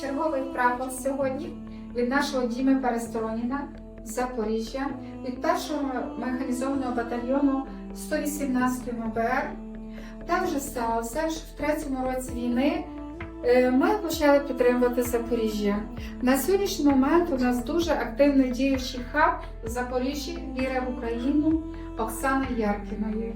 черговий прапор сьогодні від нашого Діми Перестороніна з Запоріжжя, від першого механізованого батальйону 118 МБР. Так вже сталося, що в третьому році війни е, ми почали підтримувати Запоріжжя. На сьогоднішній момент у нас дуже активний діючий хаб в Запоріжжі Віра в Україну Оксани Яркіної.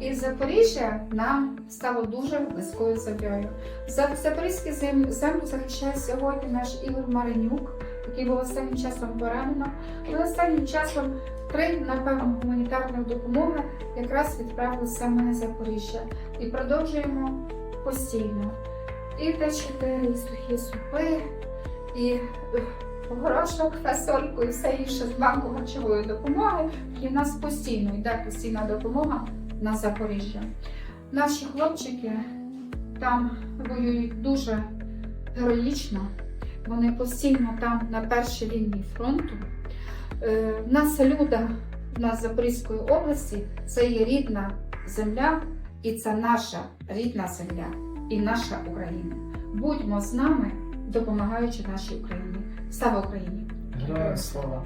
І Запоріжжя нам стало дуже близькою землею. За Запорізьку зем- землю захищає сьогодні наш Ігор Маринюк, який був останнім часом поранено. І останнім часом три, напевно, гуманітарних допомоги якраз відправили саме на Запоріжжя. І продовжуємо постійно. І Т4, і сухі супи, і е, горошок, фасольку і все інше з банку харчової допомоги. І в нас постійно йде постійна допомога на Запоріжжя. Наші хлопчики там воюють дуже героїчно. Вони постійно там на першій лінії фронту. Е, в нас Люда, нас Запорізької області, це є рідна земля, і це наша рідна земля і наша Україна. Будьмо з нами, допомагаючи нашій Україні. Слава Україні! Героям слава!